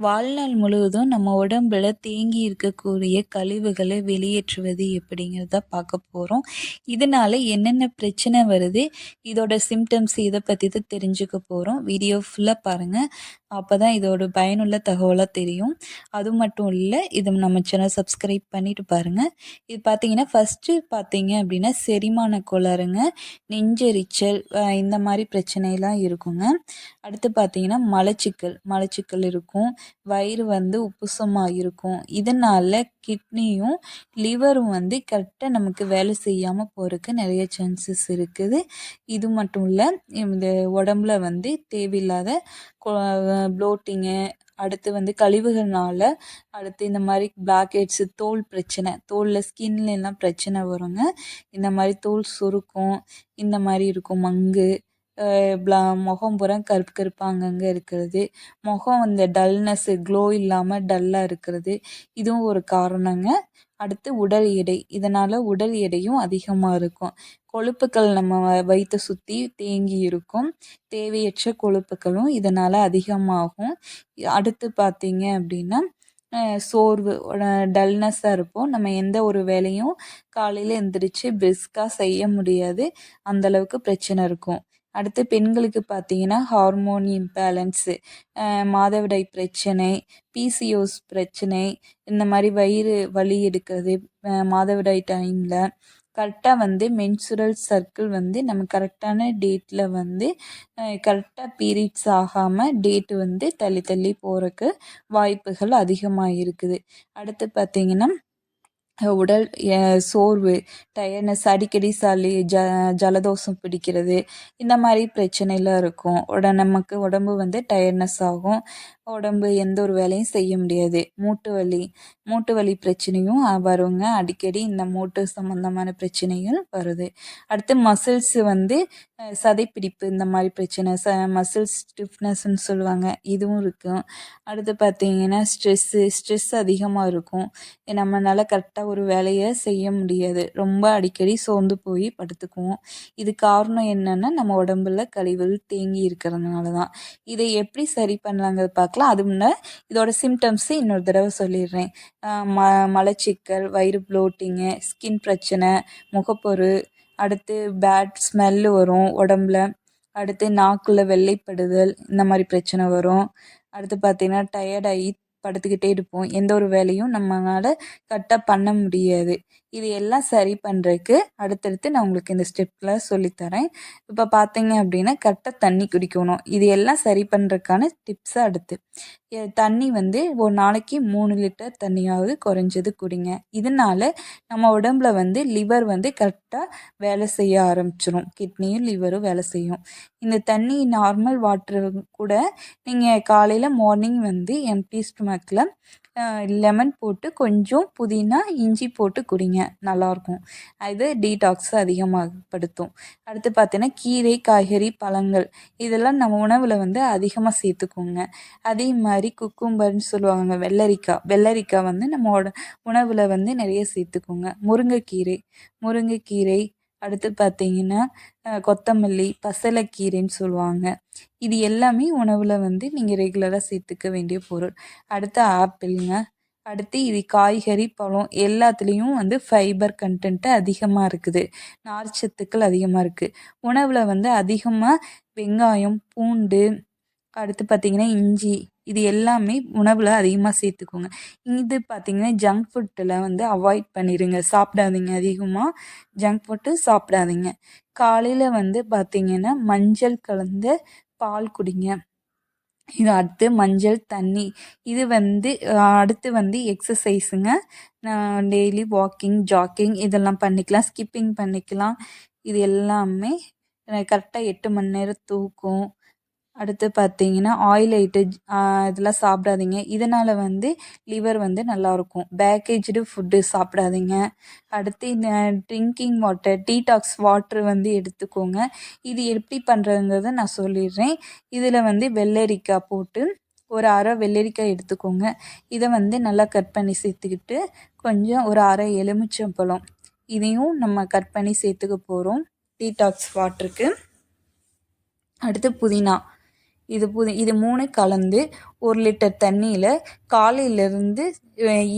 வாழ்நாள் முழுவதும் நம்ம உடம்புல தேங்கி இருக்கக்கூடிய கழிவுகளை வெளியேற்றுவது எப்படிங்கிறத பார்க்க போகிறோம் இதனால் என்னென்ன பிரச்சனை வருது இதோட சிம்டம்ஸ் இதை பற்றி தான் தெரிஞ்சுக்க போகிறோம் வீடியோ ஃபுல்லாக பாருங்கள் அப்போ தான் இதோட பயனுள்ள தகவலாக தெரியும். அது மட்டும் இல்லை இது நம்ம சேனல் சப்ஸ்கிரைப் பண்ணிட்டு பாருங்கள் இது பார்த்தீங்கன்னா ஃபஸ்ட்டு பார்த்தீங்க அப்படின்னா செரிமான கோளாறுங்க நெஞ்செரிச்சல் இந்த மாதிரி பிரச்சனையெல்லாம் இருக்குங்க. அடுத்து பார்த்தீங்கன்னா மலச்சிக்கல் மலச்சிக்கல் இருக்கும். வயிறு வந்து உப்புசமாக இருக்கும். இதனால் கிட்னியும் லிவரும் வந்து கரெக்டாக நமக்கு வேலை செய்யாமல் போகிறதுக்கு நிறைய சான்சஸ் இருக்குது. இது மட்டும் இல்லை இந்த உடம்புல வந்து தேவையில்லாத ப்ளோட்டிங்கு அடுத்து வந்து கழிவுகள்னால அடுத்து இந்த மாதிரி பிளாக் ஹெட்ஸு தோல் பிரச்சனை தோலில் ஸ்கின்லலாம் பிரச்சனை வருங்க. இந்த மாதிரி தோல் சுருக்கம் இந்த மாதிரி இருக்கும் மங்கு ப்ளா முகம் பூரா கருப்பு கருப்பாக அங்கங்கே இருக்கிறது. முகம் அந்த டல்னஸ்ஸு க்ளோ இல்லாமல் டல்லாக இருக்கிறது. இதுவும் ஒரு காரணங்க. அடுத்து உடல் எடை. இதனால் உடல் எடையும் அதிகமாக இருக்கும். கொழுப்புக்கள் நம்ம வயிற்றை சுற்றி தேங்கி இருக்கும். தேவையற்ற கொழுப்புக்களும் இதனால் அதிகமாகும். அடுத்து பார்த்தீங்க அப்படின்னா சோர்வு டல்னஸ்ஸாக இருப்போம். நம்ம எந்த ஒரு வேலையும் காலையில் எந்திரிச்சு பிரிஸ்காக செய்ய முடியாது. அந்தளவுக்கு பிரச்சனை இருக்கும். அடுத்து பெண்களுக்கு பார்த்தீங்கன்னா ஹார்மோன் இம்பேலன்ஸு மாதவிடாய் பிரச்சனை பிசிஓஸ் பிரச்சனை இந்த மாதிரி வயிறு வலி எடுக்கிறது மாதவிடாய் டைமில் கரெக்டாக வந்து மென்சுரல் சர்க்கிள் வந்து நம்ம கரெக்டான டேட்டில் வந்து கரெக்டாக பீரியட்ஸ் ஆகாமல் டேட்டு வந்து தள்ளி தள்ளி போகிறக்கு வாய்ப்புகள் அதிகமாக இருக்குது அடுத்து பார்த்திங்கன்னா உடல் சோர்வு டயர்ட்னஸ் அடிக்கடி சளி ஜ ஜலதோஷம் பிடிக்கிறது இந்த மாதிரி பிரச்சனைலாம் இருக்கும். உட நமக்கு உடம்பு வந்து டயர்ட்னஸ் ஆகும். உடம்பு எந்த ஒரு வேலையும் செய்ய முடியாது. மூட்டு வலி மூட்டு வலி பிரச்சனையும் வருங்க. அடிக்கடி இந்த மூட்டு சம்மந்தமான பிரச்சனைகள் வருது. அடுத்து மசில்ஸ் வந்து சதைப்பிடிப்பு இந்த மாதிரி பிரச்சனை ச மசில்ஸ் ஸ்டிஃப்னஸ்ன்னு சொல்லுவாங்க. இதுவும் இருக்கும். அடுத்து பார்த்தீங்கன்னா ஸ்ட்ரெஸ்ஸு ஸ்ட்ரெஸ் அதிகமாக இருக்கும். நம்மளால் கரெக்டாக ஒரு வேலையை செய்ய முடியாது. ரொம்ப அடிக்கடி சோர்ந்து போய் படுத்துக்குவோம். இது காரணம் என்னென்னா நம்ம உடம்புல கழிவுகள் தேங்கி இருக்கிறதுனால தான் இதை எப்படி சரி பண்ணலாங்கிறது பார்க்கலாம். அது முன்னே இதோட சிம்டம்ஸு இன்னொரு தடவை சொல்லிடுறேன். ம மலச்சிக்கல் வயிறு ப்ளோட்டிங்கு ஸ்கின் பிரச்சனை முகப்பொரு அடுத்து பேட் ஸ்மெல்லு வரும் உடம்புல அடுத்து நாக்கில் வெள்ளைப்படுதல் இந்த மாதிரி பிரச்சனை வரும். அடுத்து பார்த்திங்கன்னா டயர்டாகி படுத்துக்கிட்டே இருப்போம். எந்த ஒரு வேலையும் நம்மளால் கரெக்டாக பண்ண முடியாது. இது எல்லாம் சரி பண்ணுறதுக்கு அடுத்தடுத்து நான் உங்களுக்கு இந்த ஸ்டெப்லாம் சொல்லித்தரேன். இப்போ பார்த்தீங்க அப்படின்னா கரெக்டாக தண்ணி குடிக்கணும். இது எல்லாம் சரி பண்ணுறதுக்கான டிப்ஸாக அடுத்து. தண்ணி வந்து ஒரு நாளைக்கு மூணு லிட்டர் தண்ணியாவது குறைஞ்சது குடிங்க. இதனால் நம்ம உடம்புல வந்து லிவர் வந்து கரெக்டாக வேலை செய்ய ஆரம்பிச்சிடும் கிட்னியும் லிவரும் வேலை செய்யும். இந்த தண்ணி நார்மல் வாட்ரு கூட நீங்கள் காலையில் மார்னிங் வந்து எம்டி ஸ்டொமக்கில் லெமன் போட்டு கொஞ்சம் புதினா இஞ்சி போட்டு குடிங்க. நல்லாயிருக்கும் அது டீடாக்ஸ் அதிகமாகப்படுத்தும். அடுத்து பார்த்தீங்கன்னா கீரை காய்கறி பழங்கள் இதெல்லாம் நம்ம உணவில் வந்து அதிகமாக சேர்த்துக்கோங்க. அதே மாதிரி குக்கும்பர்னு சொல்லுவாங்க வெள்ளரிக்காய் வெள்ளரிக்காய் வந்து நம்ம உணவில் வந்து நிறைய சேர்த்துக்கோங்க. முருங்கைக்கீரை முருங்கைக்கீரை அடுத்து பார்த்தீங்கன்னா கொத்தமல்லி பசலைக்கீரைன்னு சொல்லுவாங்க. இது எல்லாமே உணவில் வந்து நீங்கள் ரெகுலராக சேர்த்துக்க வேண்டிய பொருள். அடுத்து ஆப்பிள்ங்க அடுத்து இது காய்கறி பழம் எல்லாத்துலேயும் வந்து ஃபைபர் கண்டென்ட்டு அதிகமாக இருக்குது. நார்ச்சத்துக்கள் அதிகமாக இருக்குது உணவில் வந்து அதிகமாக வெங்காயம் பூண்டு அடுத்து பார்த்திங்கன்னா இஞ்சி இது எல்லாமே உணவில் அதிகமாக சேர்த்துக்கோங்க. இது பார்த்திங்கன்னா ஜங்க் ஃபுட்டில் வந்து அவாய்ட் பண்ணிடுங்க சாப்பிடாதீங்க அதிகமாக ஜங்க் ஃபுட்டு சாப்பிடாதீங்க. காலையில் வந்து பார்த்திங்கன்னா மஞ்சள் கலந்த பால் குடிங்க. இது அடுத்து மஞ்சள் தண்ணி. இது வந்து அடுத்து வந்து எக்ஸசைஸுங்க நான் டெய்லி வாக்கிங் ஜாக்கிங் இதெல்லாம் பண்ணிக்கலாம். ஸ்கிப்பிங் பண்ணிக்கலாம். இது எல்லாமே கரெக்டாக எட்டு மணி நேரம் தூக்கம். அடுத்து பார்த்தீங்கன்னா ஆயில் ஐட்டு இதெல்லாம் சாப்பிடாதீங்க. இதனால் வந்து லிவர் வந்து நல்லாயிருக்கும் பேக்கேஜ்டு ஃபுட்டு சாப்பிடாதீங்க. அடுத்து இந்த ட்ரிங்கிங் வாட்டர் டீடாக்ஸ் வாட்ரு வந்து எடுத்துக்கோங்க. இது எப்படி பண்ணுறதுங்கிறத நான் சொல்லிடுறேன். இதில் வந்து வெள்ளரிக்காய் போட்டு ஒரு அரை வெள்ளரிக்காய் எடுத்துக்கோங்க. இதை வந்து நல்லா கட் பண்ணி சேர்த்துக்கிட்டு கொஞ்சம் ஒரு அரை எலுமிச்சம்பழம் இதையும் நம்ம கட் பண்ணி சேர்த்துக்க போகிறோம் டீடாக்ஸ் வாட்டருக்கு அடுத்து புதினா. இது புதி இது மூணு கலந்து ஒரு லிட்டர் தண்ணியில் காலையிலேருந்து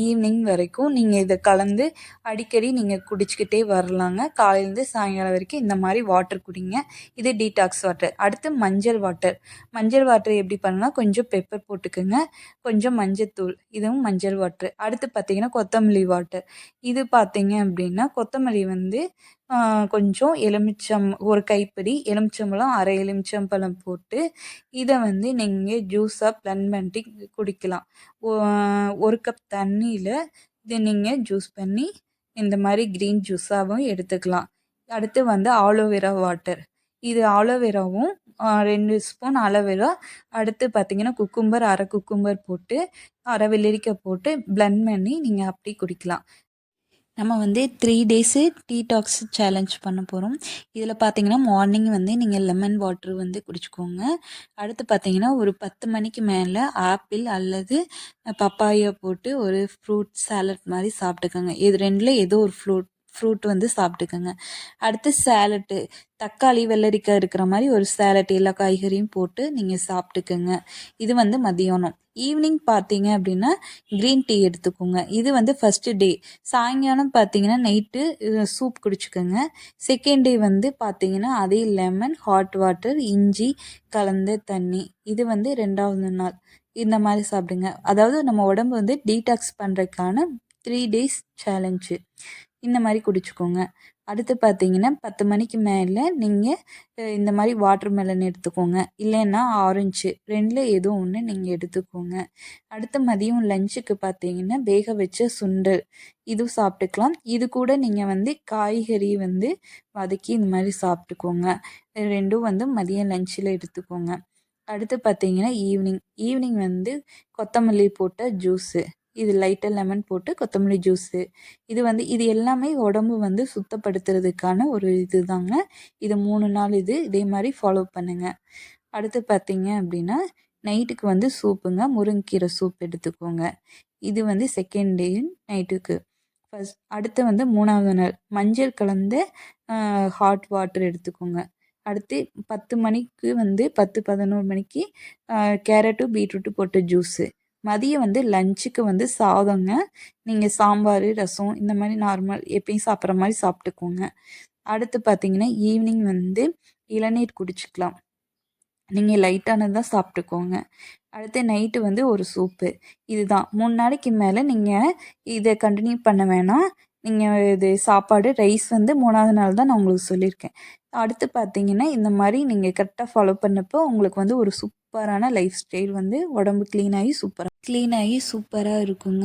ஈவினிங் வரைக்கும் நீங்கள் இதை கலந்து அடிக்கடி நீங்கள் குடிச்சிக்கிட்டே வரலாங்க. காலையிலேருந்து சாயங்காலம் வரைக்கும் இந்த மாதிரி வாட்டர் குடிங்க. இது டீடாக்ஸ் வாட்டர் அடுத்து மஞ்சள் வாட்டர் மஞ்சள் வாட்டர் எப்படி பண்ணலாம் கொஞ்சம் பெப்பர் போட்டுக்கோங்க. கொஞ்சம் மஞ்சத்தூள். இதுவும் மஞ்சள் வாட்டர் அடுத்து பார்த்திங்கன்னா கொத்தமல்லி வாட்டர் இது பார்த்தீங்க அப்படின்னா கொத்தமல்லி வந்து கொஞ்சம் எலுமிச்சம் ஒரு கைப்பிடி எலுமிச்சம்பழம் அரை எலுமிச்சம்பழம் போட்டு இதை வந்து நீங்கள் ஜூஸாக பிளன் பண்ணி குடிக்கலாம். ஒரு கப் தண்ணியில் இதை நீங்கள் ஜூஸ் பண்ணி இந்த மாதிரி க்ரீன் ஜூஸாகவும் எடுத்துக்கலாம். அடுத்து வந்து ஆலோவேரா வாட்டர் இது ஆலோவேராவும் ரெண்டு ஸ்பூன் அலோவேரா அடுத்து பார்த்தீங்கன்னா குக்கும்பர் அரை குக்கும்பர் போட்டு அரை வெள்ளரிக்காய் போட்டு ப்ளெண்ட் பண்ணி நீங்கள் அப்படி குடிக்கலாம். நம்ம வந்து த்ரீ டேஸு டீடாக்ஸ் சேலஞ்ச் பண்ண போகிறோம் இதில் பார்த்தீங்கன்னா மார்னிங் வந்து நீங்கள் லெமன் வாட்ரு வந்து குடிச்சிக்கோங்க. அடுத்து பார்த்தீங்கன்னா ஒரு பத்து மணிக்கு மேலே ஆப்பிள் அல்லது பப்பாயா போட்டு ஒரு ஃப்ரூட் சாலட் மாதிரி சாப்பிட்டுக்கோங்க. இது ரெண்டில் ஏதோ ஒரு ஃப்ரூட் ஃப்ரூட் வந்து சாப்பிட்டுக்கோங்க. அடுத்து சேலட்டு தக்காளி வெள்ளரிக்காய் இருக்கிற மாதிரி ஒரு சேலட் எல்லா காய்கறியும் போட்டு நீங்கள் சாப்பிட்டுக்கோங்க. இது வந்து மதியானம். ஈவினிங் பார்த்தீங்க அப்படின்னா க்ரீன் டீ எடுத்துக்கோங்க. இது வந்து ஃபஸ்ட்டு டே சாயங்காலம் பார்த்தீங்கன்னா நைட்டு சூப் குடிச்சுக்கோங்க. செகண்ட் டே வந்து பார்த்தீங்கன்னா அதே லெமன் ஹாட் வாட்டர் இஞ்சி கலந்த தண்ணி. இது வந்து ரெண்டாவது நாள். இந்த மாதிரி சாப்பிடுங்க. அதாவது நம்ம உடம்பு வந்து டீடாக்ஸ் பண்ணுறதுக்கான த்ரீ டேஸ் சேலஞ்சு இந்த மாதிரி குடிச்சுக்கோங்க. அடுத்து பார்த்தீங்கன்னா பத்து மணிக்கு மேலே நீங்கள் இந்த மாதிரி வாட்டர் மெலன் எடுத்துக்கோங்க. இல்லைன்னா ஆரஞ்சு ரெண்டில் ஏதோ ஒன்று நீங்கள் எடுத்துக்கோங்க. அடுத்து மதியம் லஞ்சுக்கு பார்த்தீங்கன்னா வேக வச்ச சுண்டல் இதுவும் சாப்பிட்டுக்கலாம். இது கூட நீங்கள் வந்து காய்கறி வந்து வதக்கி இந்த மாதிரி சாப்பிட்டுக்கோங்க. ரெண்டும் வந்து மதியம் லஞ்சில் எடுத்துக்கோங்க. அடுத்து பார்த்தீங்கன்னா ஈவினிங் ஈவினிங் வந்து கொத்தமல்லி போட்ட ஜூஸு இது லைட்டாக லெமன் போட்டு கொத்தமல்லி ஜூஸு இது வந்து இது எல்லாமே உடம்பு வந்து சுத்தப்படுத்துறதுக்கான ஒரு இது தாங்க இது மூணு நாள் இது இதே மாதிரி ஃபாலோ பண்ணுங்கள் அடுத்து பார்த்தீங்க அப்படின்னா நைட்டுக்கு வந்து சூப்புங்க முருங்கீரை சூப் எடுத்துக்கோங்க. இது வந்து செகண்ட் டே நைட்டுக்கு ஃபஸ்ட் அடுத்து வந்து மூணாவது நாள். மஞ்சள் கலந்த ஹாட் வாட்டர் எடுத்துக்கோங்க. அடுத்து பத்து மணிக்கு வந்து பத்து பதினோரு மணிக்கு கேரட்டும் பீட்ரூட்டு போட்ட ஜூஸு மதியம் வந்து லஞ்சுக்கு வந்து சாதங்க நீங்கள் சாம்பார் ரசம் இந்த மாதிரி நார்மல் எப்பயும் சாப்பிட்ற மாதிரி சாப்பிட்டுக்கோங்க. அடுத்து பார்த்தீங்கன்னா ஈவினிங் வந்து இளநீர் குடிச்சிக்கலாம். நீங்கள் லைட்டானது தான் சாப்பிட்டுக்கோங்க. அடுத்து நைட்டு வந்து ஒரு சூப்பு இதுதான். மூணு நாளைக்கு மேலே நீங்கள் இதை கண்டினியூ பண்ண வேணாம். நீங்கள் இது சாப்பாடு ரைஸ் வந்து மூணாவது நாள் தான் நான் உங்களுக்கு சொல்லியிருக்கேன். அடுத்து பார்த்தீங்கன்னா இந்த மாதிரி நீங்கள் கரெக்டாக ஃபாலோ பண்ணப்போ உங்களுக்கு வந்து ஒரு சூப்பரான லைஃப் ஸ்டைல் வந்து உடம்பு க்ளீனாகி சூப்பராக க்ளீனாகி சூப்பராக இருக்குங்க.